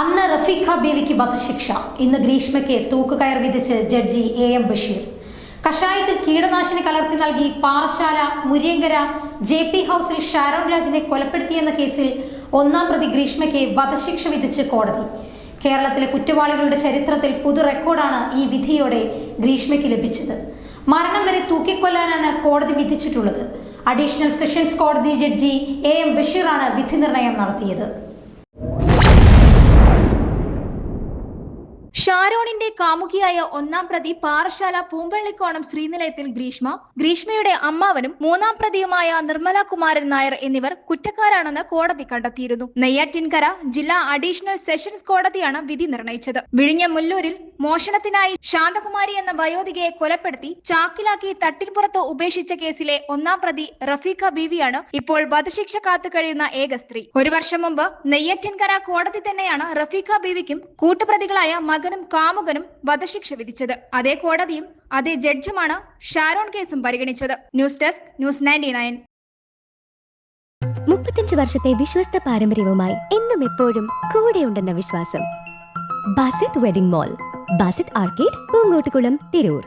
അന്ന് റഫീഖ ബീവിക്ക് വധശിക്ഷ. ഇന്ന് ഗ്രീഷ്മയ്ക്ക് തൂക്കുകയർ വിധിച്ച് ജഡ്ജി എ എം ബഷീർ. കഷായത്തിൽ കീടനാശിനി കലർത്തി നൽകി പാറശാല മുരിയങ്കര ജെ പി ഹൌസിൽ ഷാരോൺ രാജിനെ കൊലപ്പെടുത്തിയെന്ന കേസിൽ ഒന്നാം പ്രതി ഗ്രീഷ്മയ്ക്ക് വധശിക്ഷ വിധിച്ച് കോടതി. കേരളത്തിലെ കുറ്റവാളികളുടെ ചരിത്രത്തിൽ പുതു റെക്കോർഡാണ് ഈ വിധിയോടെ ഗ്രീഷ്മയ്ക്ക് ലഭിച്ചത്. മരണം വരെ തൂക്കിക്കൊല്ലാനാണ് കോടതി വിധിച്ചിട്ടുള്ളത്. അഡീഷണൽ സെഷൻസ് കോടതി ജഡ്ജി എ എം ബഷീറാണ് വിധി നിർണയം നടത്തിയത്. കാമുകിയായ ഒന്നാം പ്രതി പാറശാല പൂമ്പള്ളിക്കോണം ശ്രീനിലയത്തിൽ ഗ്രീഷ്മ ഗ്രീഷ്മയുടെ അമ്മാവനും മൂന്നാം പ്രതിയുമായ നിർമ്മല കുമാരൻ നായർ എന്നിവർ കുറ്റക്കാരാണെന്ന് കോടതി കണ്ടെത്തിയിരുന്നു. നെയ്യാറ്റിൻകര ജില്ലാ അഡീഷണൽ സെഷൻസ് കോടതിയാണ് വിധി നിർണയിച്ചത്. വിഴിഞ്ഞ മുല്ലൂരിൽ മോഷണത്തിനായി ശാന്തകുമാരി എന്ന വയോധികയെ കൊലപ്പെടുത്തി ചാക്കിലാക്കി തട്ടിൻപുറത്ത് ഉപേക്ഷിച്ച കേസിലെ ഒന്നാം പ്രതി റഫീഖ ബീവിയാണ് ഇപ്പോൾ വധശിക്ഷ കാത്തു കഴിയുന്ന ഏക സ്ത്രീ. ഒരു വർഷം മുമ്പ് നെയ്യാറ്റിൻകര കോടതി തന്നെയാണ് റഫീഖ ബീവിക്കും കൂട്ടുപ്രതികളായ മകനും കാമുകനും വധശിക്ഷ വിധിച്ചത്. അതേ കോടതിയും അതേ ജഡ്ജുമാണ് ഷാരോൺ കേസും പരിഗണിച്ചത്. News desk news ninety nine. മുപ്പത്തഞ്ച് വർഷത്തെ വിശ്വസ്ത പാരമ്പര്യവുമായി എന്നും എപ്പോഴും കൂടെയുണ്ടെന്ന വിശ്വാസം. Basith wedding mall Basith arcade Poonkottukulam Tirur